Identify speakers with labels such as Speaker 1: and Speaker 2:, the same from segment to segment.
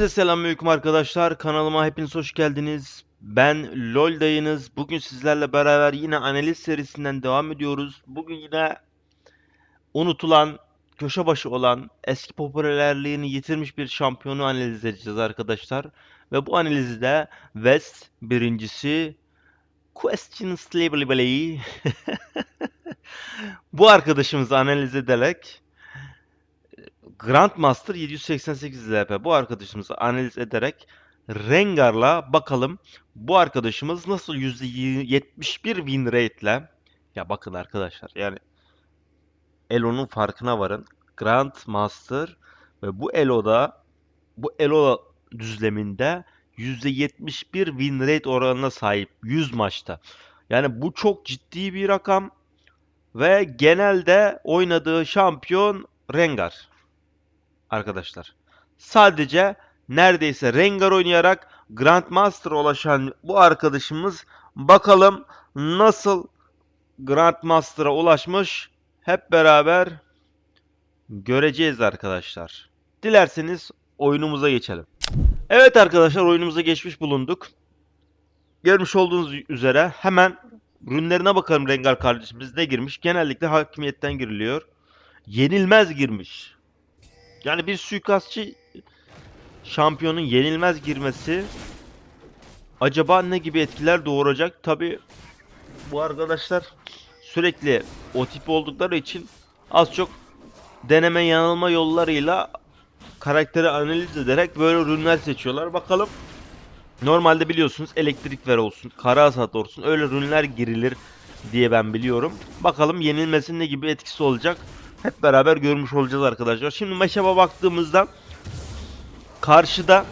Speaker 1: Hepinize selamünaleyküm arkadaşlar. Kanalıma hepiniz hoş geldiniz. Ben LoL dayınız. Bugün sizlerle beraber yine analiz serisinden devam ediyoruz. Bugün yine unutulan, köşe başı olan, eski popülerliğini yitirmiş bir şampiyonu analiz edeceğiz arkadaşlar. Ve bu analizde West birincisi Questions Label'ı bu arkadaşımızı analiz ederek Grandmaster 788 LP bu arkadaşımızı analiz ederek Rengar'la bakalım bu arkadaşımız nasıl %71 win rate ile ya bakın arkadaşlar yani Elo'nun farkına varın. Grandmaster ve bu Elo'da bu Elo düzleminde %71 win rate oranına sahip 100 maçta. Yani bu çok ciddi bir rakam ve genelde oynadığı şampiyon Rengar arkadaşlar. Sadece neredeyse Rengar oynayarak Grandmaster'a ulaşan bu arkadaşımız bakalım nasıl Grandmaster'a ulaşmış hep beraber göreceğiz arkadaşlar. Dilerseniz oyunumuza geçelim. Evet arkadaşlar oyunumuza geçmiş bulunduk. Görmüş olduğunuz üzere hemen ürünlerine bakalım Rengar kardeşimiz ne girmiş. Genellikle hakimiyetten giriliyor. Yenilmez girmiş. Yani bir suikastçı şampiyonun yenilmez girmesi acaba ne gibi etkiler doğuracak? Tabi bu arkadaşlar sürekli o tip oldukları için az çok deneme yanılma yollarıyla karakteri analiz ederek böyle ürünler seçiyorlar. Bakalım normalde biliyorsunuz elektrik ver olsun, kara hasat olsun öyle ürünler girilir diye ben biliyorum. Bakalım yenilmesinin ne gibi etkisi olacak. Hep beraber görmüş olacağız arkadaşlar. Şimdi Meşap'a baktığımızda karşıda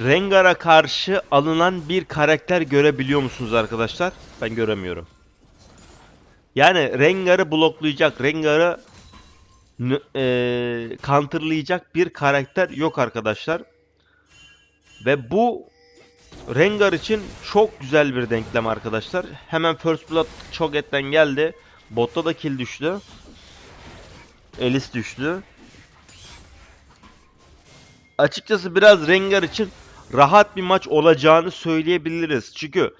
Speaker 1: Rengar'a karşı alınan bir karakter görebiliyor musunuz arkadaşlar? Ben göremiyorum. Yani Rengar'ı bloklayacak, Rengar'ı e, counterlayacak bir karakter yok arkadaşlar. Ve bu Rengar için çok güzel bir denklem arkadaşlar. Hemen First Blood çok etten geldi. Botta da kill düştü. Elis düştü. Açıkçası biraz Rengar için rahat bir maç olacağını söyleyebiliriz. Çünkü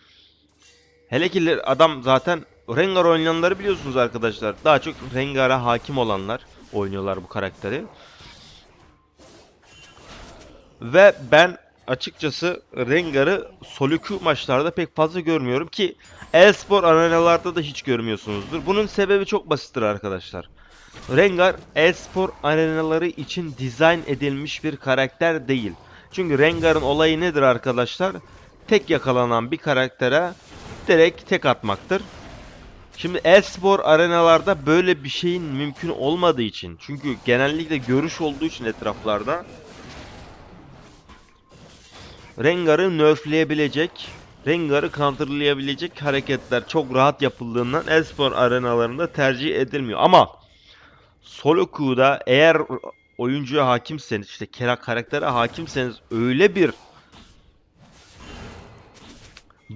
Speaker 1: hele ki adam zaten Rengar oynayanları biliyorsunuz arkadaşlar. Daha çok Rengar'a hakim olanlar oynuyorlar bu karakteri. Ve ben açıkçası Rengar'ı queue maçlarda pek fazla görmüyorum ki e-spor arenalarda da hiç görmüyorsunuzdur. Bunun sebebi çok basittir arkadaşlar. Rengar e-spor arenaları için dizayn edilmiş bir karakter değil. Çünkü Rengar'ın olayı nedir arkadaşlar? Tek yakalanan bir karaktere direkt tek atmaktır. Şimdi e-spor arenalarda böyle bir şeyin mümkün olmadığı için çünkü genellikle görüş olduğu için etraflarda Rengar'ı nerfleyebilecek, Rengar'ı counterlayabilecek hareketler çok rahat yapıldığından espor arenalarında tercih edilmiyor. Ama solo queue'da eğer oyuncuya hakimseniz işte kera karaktere hakimseniz öyle bir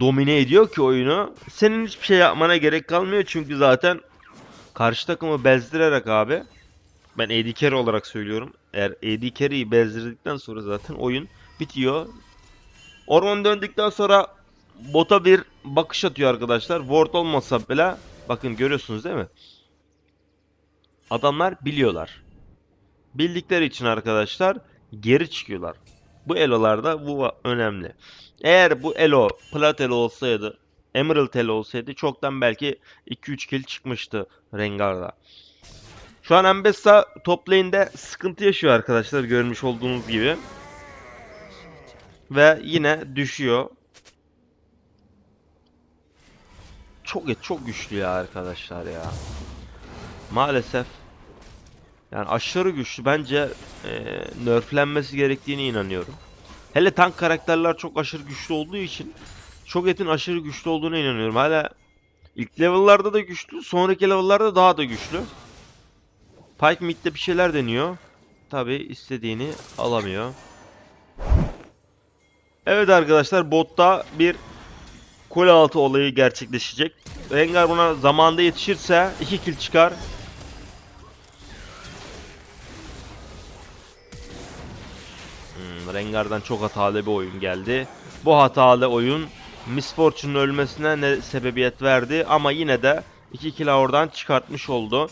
Speaker 1: domine ediyor ki oyunu. Senin hiçbir şey yapmana gerek kalmıyor çünkü zaten karşı takımı bezdirerek abi ben AD carry olarak söylüyorum. Eğer AD carry'yi bezdirdikten sonra zaten oyun bitiyor. Orman döndükten sonra bota bir bakış atıyor arkadaşlar. Ward olmasa bile bakın görüyorsunuz değil mi? Adamlar biliyorlar. Bildikleri için arkadaşlar geri çıkıyorlar. Bu elolarda bu önemli. Eğer bu elo plat elo olsaydı Emerald elo olsaydı çoktan belki 2-3 kill çıkmıştı Rengar'da. Şu an Ambessa top lane'de sıkıntı yaşıyor arkadaşlar görmüş olduğunuz gibi. Ve yine düşüyor. Çok çok güçlü ya arkadaşlar ya. Maalesef. Yani aşırı güçlü. Bence e, nerflenmesi gerektiğine inanıyorum. Hele tank karakterler çok aşırı güçlü olduğu için çok etin aşırı güçlü olduğuna inanıyorum. Hala ilk level'larda da güçlü, sonraki level'larda daha da güçlü. Pike mid'de bir şeyler deniyor. Tabi istediğini alamıyor. Evet arkadaşlar botta bir kule altı olayı gerçekleşecek. Rengar buna zamanda yetişirse 2 kill çıkar. Rengar'dan çok hatalı bir oyun geldi. Bu hatalı oyun Miss Fortune'un ölmesine ne sebebiyet verdi ama yine de 2 kill oradan çıkartmış oldu.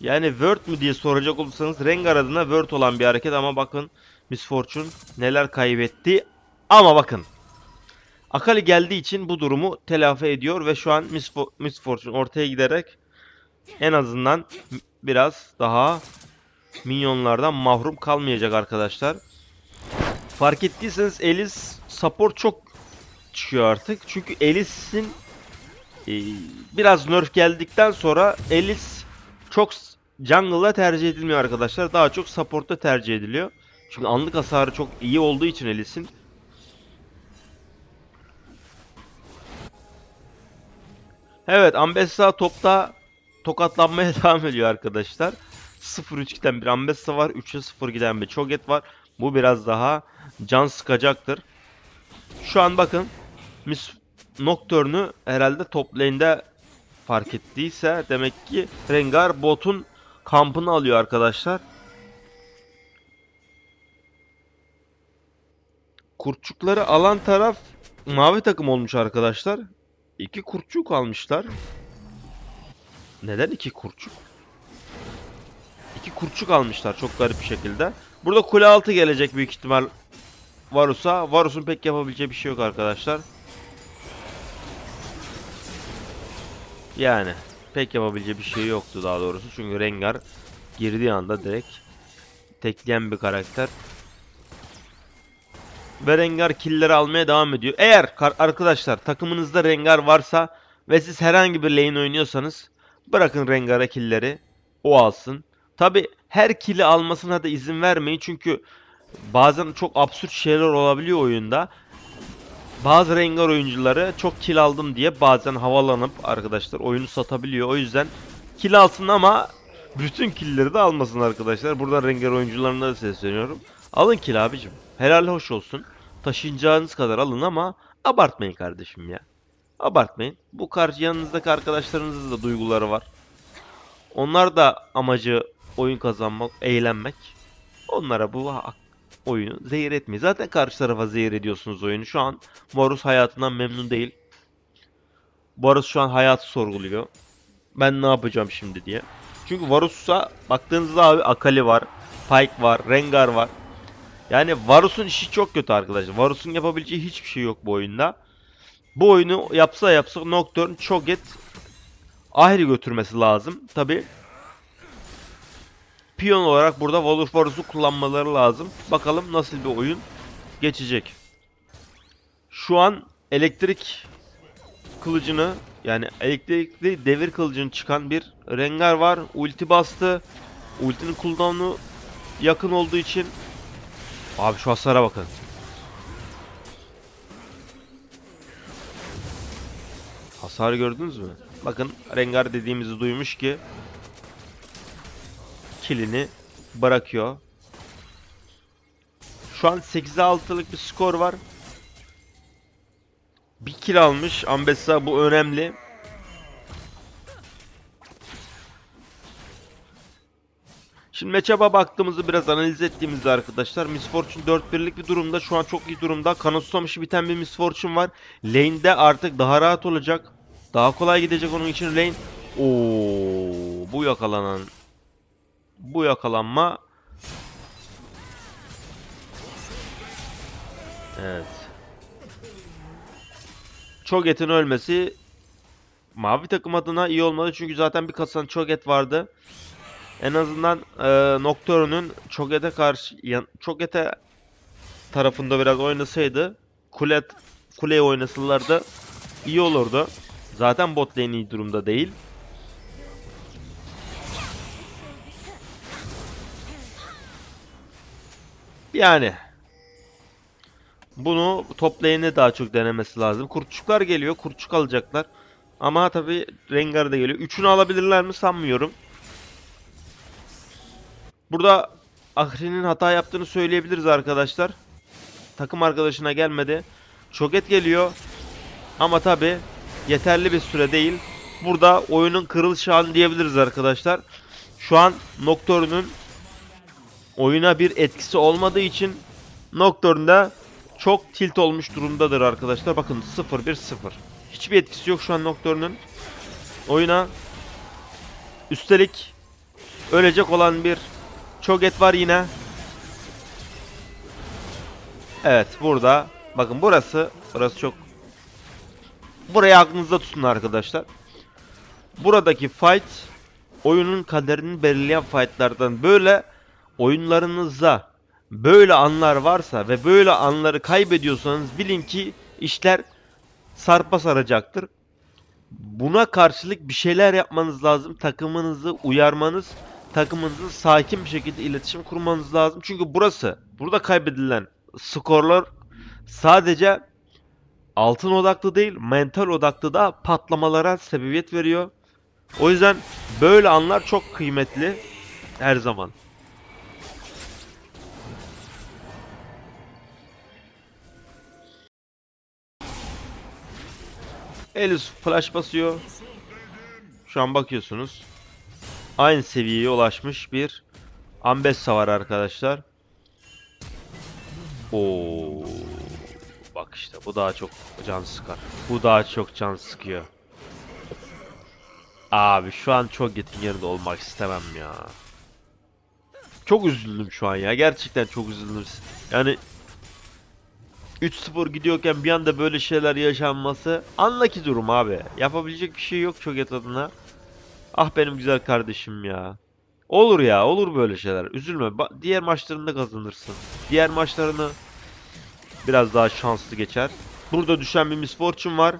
Speaker 1: Yani Word mü diye soracak olursanız Rengar adına Word olan bir hareket ama bakın Miss Fortune neler kaybetti. Ama bakın Akali geldiği için bu durumu telafi ediyor ve şu an Miss, Fo- Miss Fortune ortaya giderek en azından biraz daha minyonlardan mahrum kalmayacak arkadaşlar. Fark ettiyseniz Elis support çok çıkıyor artık. Çünkü Elis'in e, biraz nerf geldikten sonra Elis çok jungle'da tercih edilmiyor arkadaşlar. Daha çok support'ta tercih ediliyor. Çünkü anlık hasarı çok iyi olduğu için Elis'in. Evet Ambessa topta tokatlanmaya devam ediyor arkadaşlar. 0-3 giden bir Ambessa var. 3'e 0 giden bir Cho'Gath var. Bu biraz daha can sıkacaktır. Şu an bakın Miss Nocturne'ü herhalde top lane'de fark ettiyse demek ki Rengar botun kampını alıyor arkadaşlar. Kurtçukları alan taraf mavi takım olmuş arkadaşlar. İki kurtçuk almışlar. Neden iki kurtçuk? İki kurtçuk almışlar çok garip bir şekilde. Burada kule altı gelecek büyük ihtimal Varus'a. Varus'un pek yapabileceği bir şey yok arkadaşlar. Yani pek yapabileceği bir şey yoktu daha doğrusu. Çünkü Rengar girdiği anda direkt tekleyen bir karakter. Ve Rengar killleri almaya devam ediyor. Eğer arkadaşlar takımınızda Rengar varsa ve siz herhangi bir lane oynuyorsanız bırakın Rengar'a killleri o alsın. Tabi her kill'i almasına da izin vermeyin çünkü bazen çok absürt şeyler olabiliyor oyunda. Bazı Rengar oyuncuları çok kill aldım diye bazen havalanıp arkadaşlar oyunu satabiliyor. O yüzden kill alsın ama bütün killleri de almasın arkadaşlar. Buradan Rengar oyuncularına da sesleniyorum. Alın kill abicim. Helal hoş olsun. Taşıyacağınız kadar alın ama abartmayın kardeşim ya. Abartmayın. Bu karşı yanınızdaki arkadaşlarınızın da duyguları var. Onlar da amacı oyun kazanmak, eğlenmek. Onlara bu oyunu zehir etmeyin. Zaten karşı tarafa zehir ediyorsunuz oyunu. Şu an Varus hayatından memnun değil. Varus şu an hayatı sorguluyor. Ben ne yapacağım şimdi diye. Çünkü Varus'a baktığınızda abi Akali var, Pyke var, Rengar var. Yani Varus'un işi çok kötü arkadaşlar. Varus'un yapabileceği hiçbir şey yok bu oyunda. Bu oyunu yapsa yapsa Nocturne, Cho'Gath ayrı götürmesi lazım. Tabi piyon olarak burada Wolf Varus'u kullanmaları lazım. Bakalım nasıl bir oyun geçecek. Şu an elektrik kılıcını yani elektrikli devir kılıcını çıkan bir Rengar var. Ulti bastı. Ultinin cooldown'u yakın olduğu için Abi şu hasara bakın. Hasarı gördünüz mü? Bakın Rengar dediğimizi duymuş ki kilini bırakıyor. Şu an 8'e 6'lık bir skor var. Bir kill almış Ambessa bu önemli. Şimdi matchup'a baktığımızda biraz analiz ettiğimizde arkadaşlar Miss Fortune 4-1'lik bir durumda. Şu an çok iyi durumda. Kanı susamışı biten bir Miss Fortune var. Lane'de artık daha rahat olacak. Daha kolay gidecek onun için lane. Oo, bu yakalanan bu yakalanma Evet. Cho'Gath'in ölmesi mavi takım adına iyi olmadı çünkü zaten bir kasan Cho'Gath vardı. En azından e, Nocturne'un Cho'Gath'e karşı yan, Cho'Gath'e tarafında biraz oynasaydı kule kuleye oynasalardı iyi olurdu. Zaten bot lane iyi durumda değil. Yani bunu top lane'e daha çok denemesi lazım. Kurtçuklar geliyor. Kurtçuk alacaklar. Ama tabi Rengar da geliyor. Üçünü alabilirler mi sanmıyorum. Burada Ahri'nin hata yaptığını söyleyebiliriz arkadaşlar. Takım arkadaşına gelmedi. Çoket geliyor. Ama tabi yeterli bir süre değil. Burada oyunun kırılış anı diyebiliriz arkadaşlar. Şu an Nocturne'un oyuna bir etkisi olmadığı için Nocturne'da çok tilt olmuş durumdadır arkadaşlar. Bakın 0-1-0. Hiçbir etkisi yok şu an Nocturne'un. Oyuna üstelik ölecek olan bir Cho'Gath var yine. Evet burada bakın burası burası çok burayı aklınızda tutun arkadaşlar. Buradaki fight oyunun kaderini belirleyen fightlardan böyle oyunlarınızda böyle anlar varsa ve böyle anları kaybediyorsanız bilin ki işler sarpa saracaktır. Buna karşılık bir şeyler yapmanız lazım. Takımınızı uyarmanız, takımınızı sakin bir şekilde iletişim kurmanız lazım. Çünkü burası, burada kaybedilen skorlar sadece altın odaklı değil, mental odaklı da patlamalara sebebiyet veriyor. O yüzden böyle anlar çok kıymetli her zaman. Elis flash basıyor. Şu an bakıyorsunuz. Aynı seviyeye ulaşmış bir Ambessa var arkadaşlar. Oo. Bak işte bu daha çok can sıkar. Bu daha çok can sıkıyor. Abi şu an çok yetin yerinde olmak istemem ya. Çok üzüldüm şu an ya. Gerçekten çok üzüldüm. Yani 3-0 gidiyorken bir anda böyle şeyler yaşanması anlaki durum abi. Yapabilecek bir şey yok çok adına. Ah benim güzel kardeşim ya. Olur ya, olur böyle şeyler. Üzülme. Ba- diğer maçlarında kazanırsın. Diğer maçlarını biraz daha şanslı geçer. Burada düşen bir Miss Fortune var.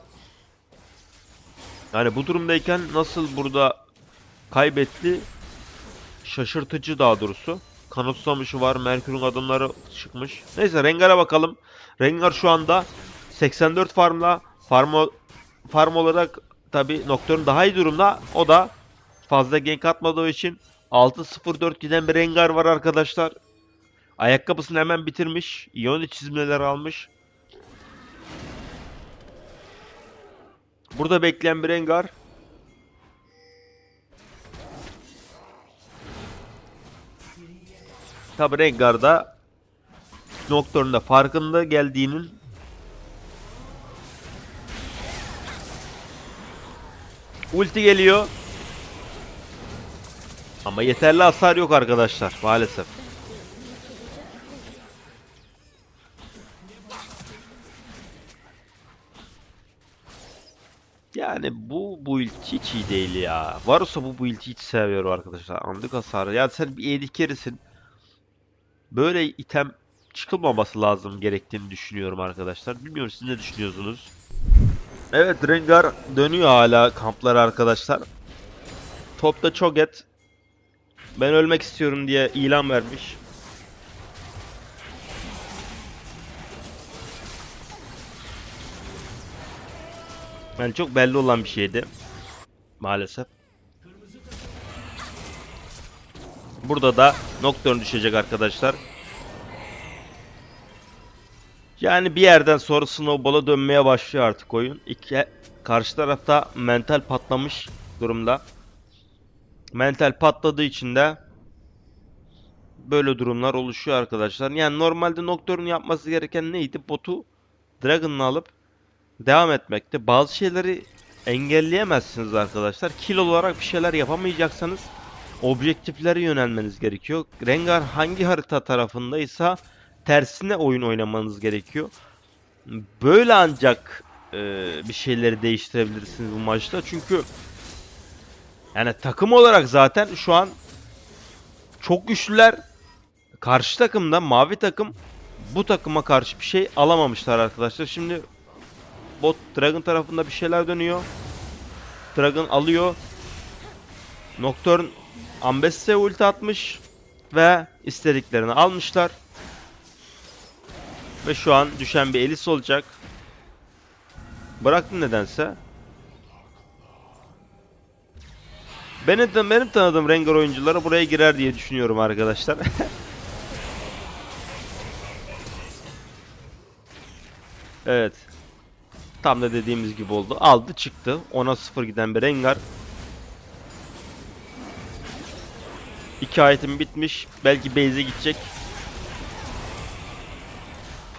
Speaker 1: Yani bu durumdayken nasıl burada kaybetti? Şaşırtıcı daha doğrusu. Kanıtsamışı var. Merkür'ün adımları çıkmış. Neyse Rengar'a bakalım. Rengar şu anda 84 farmla farm, farm olarak tabi Nocturne daha iyi durumda. O da fazla gank atmadığı için 6-0-4 giden bir Rengar var arkadaşlar. Ayakkabısını hemen bitirmiş. Ioni çizmeler almış. Burada bekleyen bir Rengar. Tabi Rengar'da Nocturne'da farkında geldiğinin Ulti geliyor. Ama yeterli hasar yok arkadaşlar maalesef. Yani bu build hiç iyi değil ya. Varsa bu build hiç seviyorum arkadaşlar. Anlık hasarı. Yani sen bir kerisin. Böyle item çıkılmaması lazım gerektiğini düşünüyorum arkadaşlar. Bilmiyorum siz ne düşünüyorsunuz? Evet Rengar dönüyor hala kamplara arkadaşlar. Topta Cho'Gath ben ölmek istiyorum diye ilan vermiş. Yani çok belli olan bir şeydi. Maalesef. Burada da Nocturne düşecek arkadaşlar. Yani bir yerden sonra Snowball'a dönmeye başlıyor artık oyun. İki, karşı tarafta mental patlamış durumda. Mental patladığı için de böyle durumlar oluşuyor arkadaşlar. Yani normalde Nocturne yapması gereken neydi? Botu Dragon'la alıp devam etmekte. Bazı şeyleri engelleyemezsiniz arkadaşlar. Kill olarak bir şeyler yapamayacaksanız objektiflere yönelmeniz gerekiyor. Rengar hangi harita tarafındaysa tersine oyun oynamanız gerekiyor. Böyle ancak e, bir şeyleri değiştirebilirsiniz bu maçta. Çünkü yani takım olarak zaten şu an çok güçlüler. Karşı takımda mavi takım bu takıma karşı bir şey alamamışlar arkadaşlar. Şimdi bot Dragon tarafında bir şeyler dönüyor. Dragon alıyor. Nocturne Ambesse ulti atmış ve istediklerini almışlar. Ve şu an düşen bir Elis olacak. Bıraktım nedense. Benim, benim tanıdığım Rengar oyuncuları buraya girer diye düşünüyorum arkadaşlar. evet. Tam da dediğimiz gibi oldu. Aldı çıktı. 10'a 0 giden bir Rengar. İki item bitmiş. Belki base'e gidecek.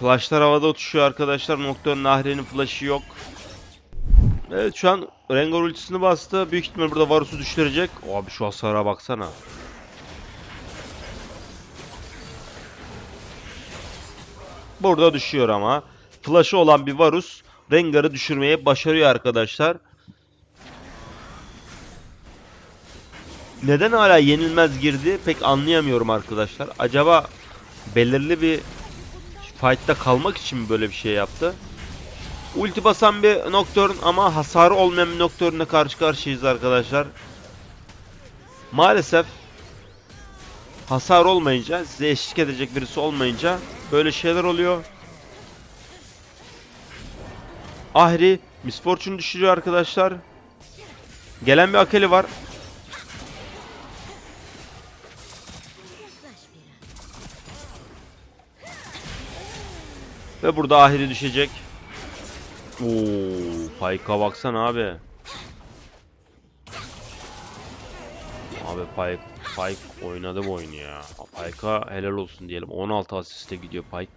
Speaker 1: Flashlar havada uçuşuyor arkadaşlar. Nocturne Nahri'nin flash'ı yok. Evet şu an Rengar ultisini bastı. Büyük ihtimal burada Varus'u düşürecek. Abi şu hasara baksana. Burada düşüyor ama. Flash'ı olan bir Varus Rengar'ı düşürmeye başarıyor arkadaşlar. Neden hala yenilmez girdi pek anlayamıyorum arkadaşlar. Acaba belirli bir fight'ta kalmak için mi böyle bir şey yaptı? Ulti basan bir Nocturne ama hasarı olmayan bir Nocturne'le karşı karşıyayız arkadaşlar. Maalesef hasar olmayınca, size eşlik edecek birisi olmayınca böyle şeyler oluyor. Ahri Miss Fortune düşürüyor arkadaşlar. Gelen bir Akeli var. Ve burada Ahri düşecek. Oo, Payka baksana abi. Abi Payk, Payk oynadı bu oyunu ya. Payka helal olsun diyelim. 16 asiste gidiyor Payk.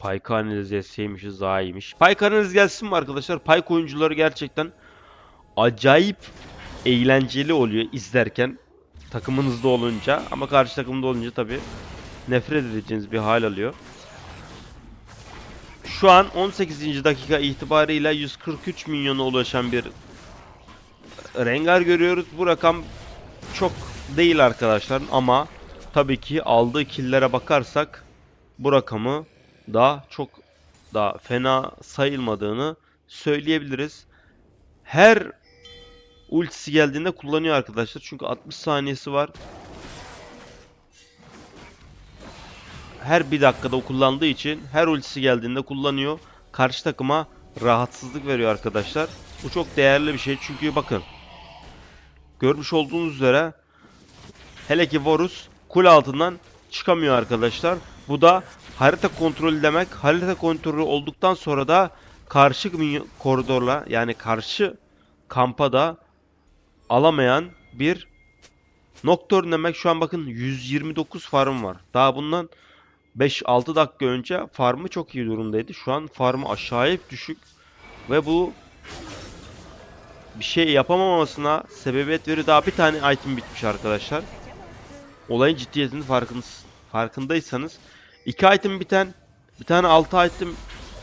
Speaker 1: Payka analiz etseymişiz daha iyiymiş. Payka analiz gelsin mi arkadaşlar? Payk oyuncuları gerçekten acayip eğlenceli oluyor izlerken. Takımınızda olunca ama karşı takımda olunca tabi nefret edeceğiniz bir hal alıyor. Şu an 18. dakika itibarıyla 143 milyona ulaşan bir Rengar görüyoruz. Bu rakam çok değil arkadaşlar ama tabii ki aldığı killere bakarsak bu rakamı da çok da fena sayılmadığını söyleyebiliriz. Her ultisi geldiğinde kullanıyor arkadaşlar. Çünkü 60 saniyesi var. Her bir dakikada kullandığı için her ultisi geldiğinde kullanıyor. Karşı takıma rahatsızlık veriyor arkadaşlar. Bu çok değerli bir şey çünkü bakın. Görmüş olduğunuz üzere hele ki Varus kule altından çıkamıyor arkadaşlar. Bu da harita kontrolü demek. Harita kontrolü olduktan sonra da karşı koridorla yani karşı kampa da alamayan bir Nocturne demek şu an bakın 129 farm var. Daha bundan 5-6 dakika önce farmı çok iyi durumdaydı. Şu an farmı aşağıya düşük. Ve bu bir şey yapamamasına sebebiyet veriyor. Daha bir tane item bitmiş arkadaşlar. Olayın ciddiyetinin farkındaysanız, farkındaysanız iki item biten, bir tane 6 item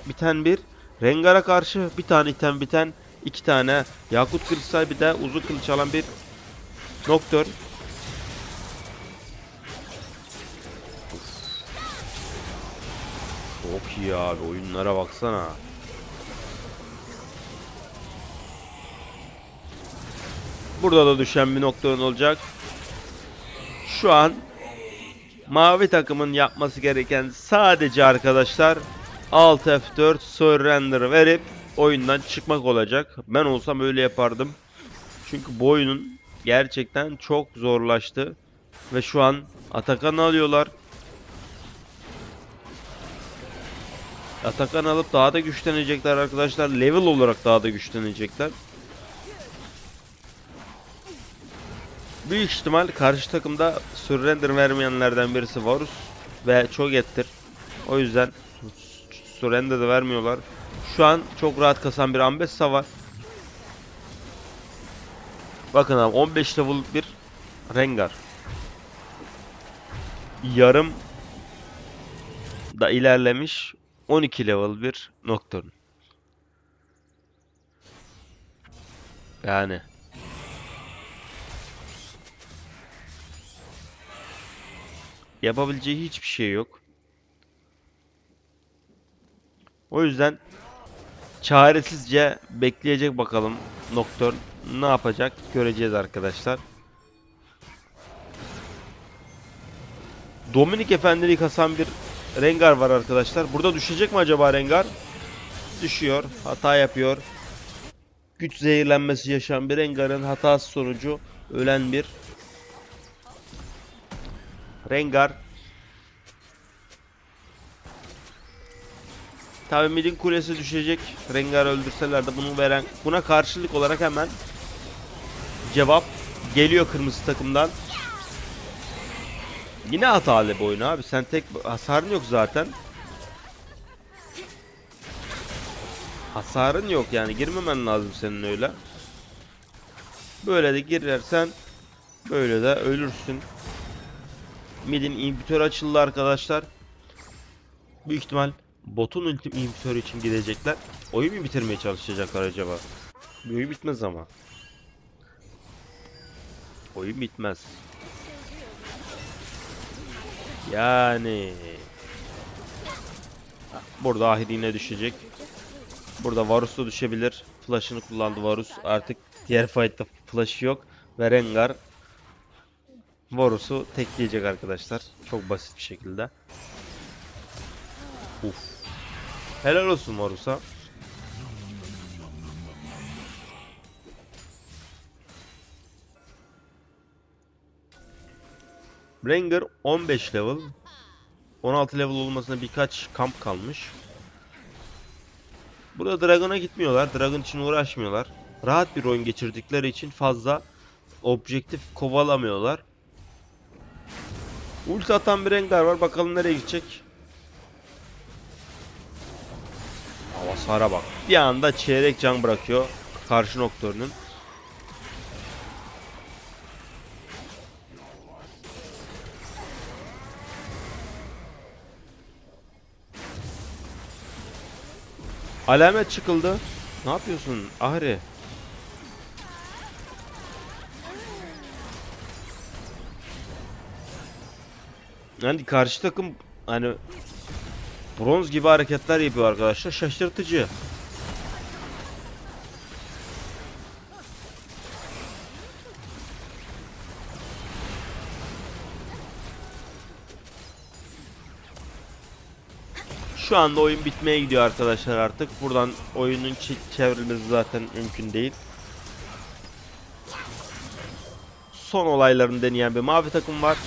Speaker 1: biten bir Rengar'a karşı bir tane item biten, iki tane Yakut kristal bir de uzun kılıç alan bir Nocturne iyi abi oyunlara baksana. Burada da düşen bir noktanın olacak. Şu an mavi takımın yapması gereken sadece arkadaşlar Alt F4 surrender verip oyundan çıkmak olacak. Ben olsam öyle yapardım. Çünkü bu oyunun gerçekten çok zorlaştı. Ve şu an Atakan'ı alıyorlar. Atakan alıp daha da güçlenecekler arkadaşlar. Level olarak daha da güçlenecekler. Büyük ihtimal karşı takımda surrender vermeyenlerden birisi Varus ve Cho'Gath'tir. O yüzden surrender de vermiyorlar. Şu an çok rahat kasan bir Ambessa var. Bakın abi 15 level bir Rengar. Yarım da ilerlemiş. 12 level bir Nocturne. Yani. Yapabileceği hiçbir şey yok. O yüzden çaresizce bekleyecek bakalım Nocturne ne yapacak göreceğiz arkadaşlar. Dominik Efendi'yi kasan bir Rengar var arkadaşlar. Burada düşecek mi acaba Rengar? Düşüyor. Hata yapıyor. Güç zehirlenmesi yaşayan bir Rengar'ın hatası sonucu ölen bir Rengar. Tabi midin kulesi düşecek. Rengar öldürseler de bunu veren buna karşılık olarak hemen cevap geliyor kırmızı takımdan. Yine hatalı bir oyun abi. Sen tek hasarın yok zaten. Hasarın yok yani girmemen lazım senin öyle. Böyle de girersen böyle de ölürsün. Mid'in inhibitörü açıldı arkadaşlar. Büyük ihtimal botun ulti inhibitörü için gidecekler. Oyun mu bitirmeye çalışacaklar acaba? Oyun bitmez ama. Oyun bitmez. Yani burada Ahri yine düşecek. Burada Varus da düşebilir. Flash'ını kullandı Varus. Artık diğer fight'ta flash'ı yok. Ve Rengar Varus'u tekleyecek arkadaşlar. Çok basit bir şekilde. Uf. Helal olsun Varus'a. Rengar 15 level. 16 level olmasına birkaç kamp kalmış. Burada Dragon'a gitmiyorlar. Dragon için uğraşmıyorlar. Rahat bir oyun geçirdikleri için fazla objektif kovalamıyorlar. Ulti atan bir Rengar var. Bakalım nereye gidecek. Havasara bak. Bir anda çeyrek can bırakıyor. Karşı Nocturne'ün. Alamet çıkıldı. Ne yapıyorsun Ahri? Yani karşı takım hani bronz gibi hareketler yapıyor arkadaşlar. Şaşırtıcı. Şu anda oyun bitmeye gidiyor arkadaşlar artık. Buradan oyunun çe- çevrilmesi zaten mümkün değil. Son olaylarını deneyen bir mavi takım var.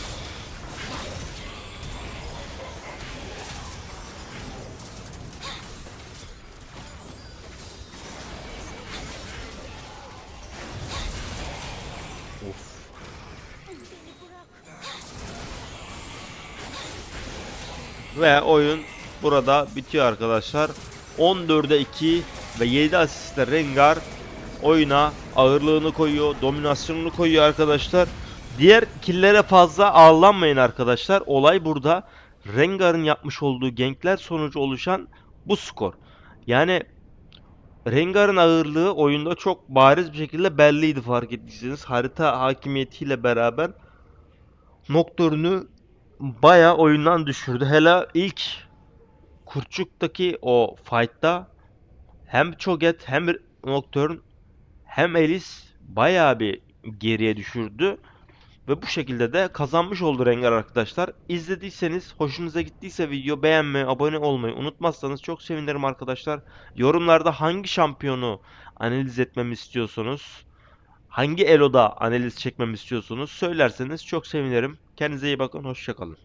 Speaker 1: Ve oyun burada bitiyor arkadaşlar. 14'e 2 ve 7 asistle Rengar oyuna ağırlığını koyuyor, dominasyonunu koyuyor arkadaşlar. Diğer killere fazla ağırlanmayın arkadaşlar. Olay burada Rengar'ın yapmış olduğu gankler sonucu oluşan bu skor. Yani Rengar'ın ağırlığı oyunda çok bariz bir şekilde belliydi fark ettiyseniz. Harita hakimiyetiyle beraber Nocturne'ü bayağı oyundan düşürdü. Hele ilk Kurtçuk'taki o fight'ta hem Cho'Gath hem Nocturne hem Alice bayağı bir geriye düşürdü. Ve bu şekilde de kazanmış oldu Rengar arkadaşlar. İzlediyseniz, hoşunuza gittiyse video beğenmeyi, abone olmayı unutmazsanız çok sevinirim arkadaşlar. Yorumlarda hangi şampiyonu analiz etmemi istiyorsunuz, hangi Elo'da analiz çekmemi istiyorsunuz söylerseniz çok sevinirim. Kendinize iyi bakın, hoşçakalın.